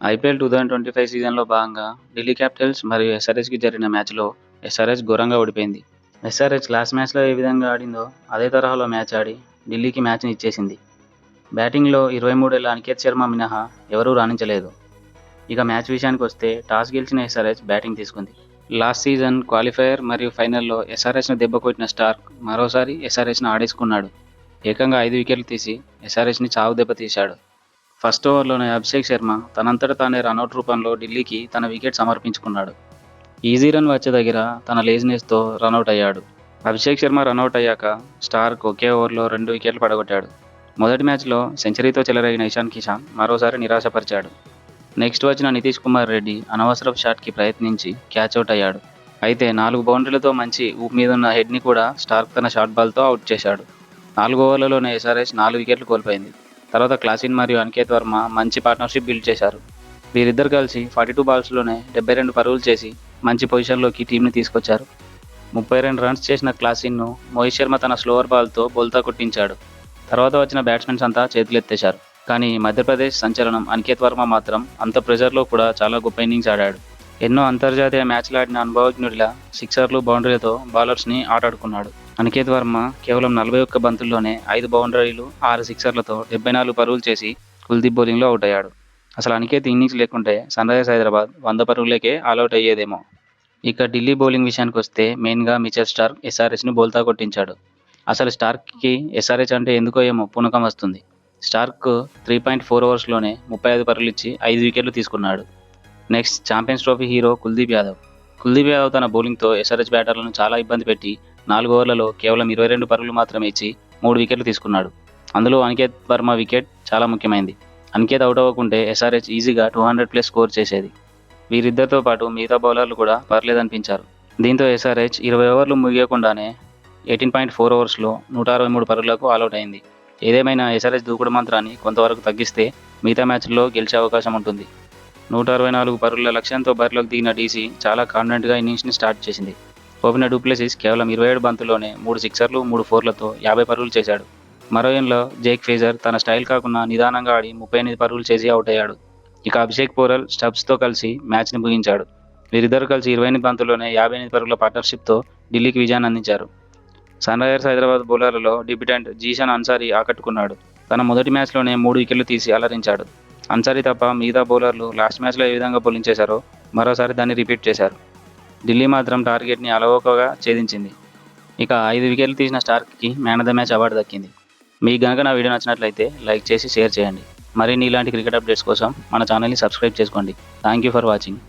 IPL two thousand twenty five సీజన్లో భాగంగా Delhi Capitals మరియు ఎస్ఆర్హెచ్కి జరిగిన మ్యాచ్లో ఎస్ఆర్హెచ్ ఘోరంగా ఓడిపోయింది. ఎస్ఆర్హెచ్ లాస్ట్ మ్యాచ్లో ఏ విధంగా ఆడిందో అదే తరహాలో మ్యాచ్ ఆడి ఢిల్లీకి మ్యాచ్ని ఇచ్చేసింది. బ్యాటింగ్లో ఇరవై మూడేళ్ళ అనికేత్ శర్మ మినహా ఎవరూ రాణించలేదు. ఇక మ్యాచ్ విషయానికి వస్తే టాస్ గెలిచిన ఎస్ఆర్హెచ్ బ్యాటింగ్ తీసుకుంది. లాస్ట్ సీజన్ క్వాలిఫైయర్ మరియు ఫైనల్లో ఎస్ఆర్హెచ్ను దెబ్బకొట్టిన స్టార్క్ మరోసారి ఎస్ఆర్హెచ్ను ఆడేసుకున్నాడు. ఏకంగా ఐదు వికెట్లు తీసి ఎస్ఆర్హెచ్ని చావు దెబ్బ తీశాడు. ఫస్ట్ ఓవర్లోనే అభిషేక్ శర్మ తనంతట తానే రన్అట్ రూపంలో ఢిల్లీకి తన వికెట్ సమర్పించుకున్నాడు. ఈజీ రన్ వచ్చే దగ్గర తన లేజినెస్తో రన్అట్ అయ్యాడు. అభిషేక్ శర్మ రన్అట్ అయ్యాక స్టార్క్ ఒకే ఓవర్లో రెండు వికెట్లు పడగొట్టాడు. మొదటి మ్యాచ్లో సెంచరీతో చెలరేగిన ఇషాన్ కిషాన్ మరోసారి నిరాశపరిచాడు. నెక్స్ట్ వచ్చిన నితీష్ కుమార్ రెడ్డి అనవసరపు షాట్కి ప్రయత్నించి క్యాచ్ అవుట్ అయ్యాడు. అయితే నాలుగు బౌండరీలతో మంచి ఊపు మీద ఉన్న హెడ్ని కూడా స్టార్క్ తన షార్ట్ బాల్తో అవుట్ చేశాడు. నాలుగు ఓవర్లలోనే ఎస్ఆర్ఎస్ నాలుగు వికెట్లు కోల్పోయింది. తర్వాత క్లాసిన్ మరియు అనికేత్ వర్మ మంచి పార్ట్నర్షిప్ బిల్డ్ చేశారు. వీరిద్దరు కలిసి ఫార్టీ టూ బాల్స్లోనే డెబ్బై రెండు పరుగులు చేసి మంచి పొజిషన్లోకి టీంని తీసుకొచ్చారు. ముప్పై రెండు రన్స్ చేసిన క్లాసిన్ను మోహిత్ శర్మ తన స్లోవర్ బాల్తో బోల్తా కొట్టించాడు. తర్వాత వచ్చిన బ్యాట్స్మెన్స్ అంతా చేతులెత్తేశారు కానీ మధ్యప్రదేశ్ సంచలనం అనికేత్ వర్మ మాత్రం అంత ప్రెజర్లో కూడా చాలా గొప్ప ఇన్నింగ్స్ ఆడాడు. ఎన్నో అంతర్జాతీయ మ్యాచ్లు ఆడిన అనుభవజ్ఞుడిలా సిక్సర్లు బౌండరీలతో బౌలర్స్ని ఆటాడుకున్నాడు. అనికేత్ వర్మ కేవలం నలభై ఒక్క బంతుల్లోనే ఐదు బౌండరీలు ఆరు సిక్సర్లతో డెబ్బై నాలుగు పరుగులు చేసి కుల్దీప్ బౌలింగ్లో అవుట్ అయ్యాడు. అసలు అనికేత్ ఇన్నింగ్స్ లేకుంటే సన్ రైజర్స్ హైదరాబాద్ వంద పరుగులకే ఆల్అౌట్ అయ్యేదేమో. ఇక ఢిల్లీ బౌలింగ్ విషయానికి వస్తే మెయిన్గా మిచెల్ స్టార్క్ ఎస్ఆర్ఎస్ని బోల్తా కొట్టించాడు. అసలు స్టార్క్కి ఎస్ఆర్హెచ్ అంటే ఎందుకో ఏమో పూనకం వస్తుంది. స్టార్క్ త్రీ పాయింట్ ఫోర్ ఓవర్స్లోనే ముప్పై ఐదు పరుగులు ఇచ్చి ఐదు వికెట్లు తీసుకున్నాడు. Next champions trophy hero Kuldeep Yadav Kuldeep Yadav తన బౌలింగ్తో ఎస్ఆర్హెచ్ బ్యాటర్లను చాలా ఇబ్బంది పెట్టి నాలుగు ఓవర్లలో కేవలం ఇరవై రెండు పరుగులు మాత్రమే ఇచ్చి మూడు వికెట్లు తీసుకున్నాడు. అందులో అనికేత్ వర్మ వికెట్ చాలా ముఖ్యమైనది అనికేత్ అవుట్ అవ్వకుంటే ఎస్ఆర్హెచ్ ఈజీగా టూ హండ్రెడ్ ప్లస్ స్కోర్ చేసేది. వీరిద్దరితో పాటు మిగతా బౌలర్లు కూడా పర్లేదనిపించారు. దీంతో ఎస్ఆర్హెచ్ ఇరవై ఓవర్లు ముగియకుండానే ఎయిటీన్ పాయింట్ ఫోర్ ఓవర్స్లో నూట అరవై మూడు పరుగులకు ఆల్అౌట్ అయింది. ఏదేమైనా ఎస్ఆర్హెచ్ దూకుడు మంత్రాన్ని కొంతవరకు తగ్గిస్తే మిగతా మ్యాచ్ల్లో గెలిచే అవకాశం ఉంటుంది. నూట అరవై నాలుగు పరుగుల లక్ష్యంతో బరిలోకి దిగిన డీసీ చాలా కాన్ఫిడెంట్గా ఇన్నింగ్స్ని స్టార్ట్ చేసింది. ఓపెన డూప్లెసిస్ కేవలం ఇరవై ఏడు బంతుల్లోనే మూడు సిక్సర్లు మూడు ఫోర్లతో యాభై పరుగులు చేశాడు. మరో ఎండ్లో జేక్ ఫేజర్ తన స్టైల్ కాకుండా నిదానంగా ఆడి ముప్పై ఎనిమిది పరుగులు చేసి అవుట్ అయ్యాడు. ఇక అభిషేక్ పోరల్ స్టబ్స్తో కలిసి మ్యాచ్ని ముగించాడు. వీరిద్దరు కలిసి ఇరవై ఎనిమిది బంతుల్లోనే యాభై ఎనిమిది పరుగుల పార్ట్నర్షిప్తో ఢిల్లీకి విజయాన్ని అందించారు. సన్ రైజర్స్ హైదరాబాద్ బౌలర్లలో డిబ్యూటెంట్ జీషన్ అన్సారీ ఆకట్టుకున్నాడు. తన మొదటి మ్యాచ్లోనే మూడు వికెట్లు తీసి అలరించాడు. అన్సారీ తప్ప మిగతా బౌలర్లు లాస్ట్ మ్యాచ్లో ఏ విధంగా బౌలింగ్ చేశారో మరోసారి దాన్ని రిపీట్ చేశారు. ఢిల్లీ మాత్రం టార్గెట్ని అలవోకగా ఛేదించింది. ఇక ఐదు వికెట్లు తీసిన స్టార్కి man of the match award దక్కింది. మీకు కనుక నా వీడియో నచ్చినట్లయితే లైక్ చేసి షేర్ చేయండి. మరిన్ని ఇలాంటి క్రికెట్ అప్డేట్స్ కోసం మన ఛానల్ని సబ్స్క్రైబ్ చేసుకోండి. Thank you for watching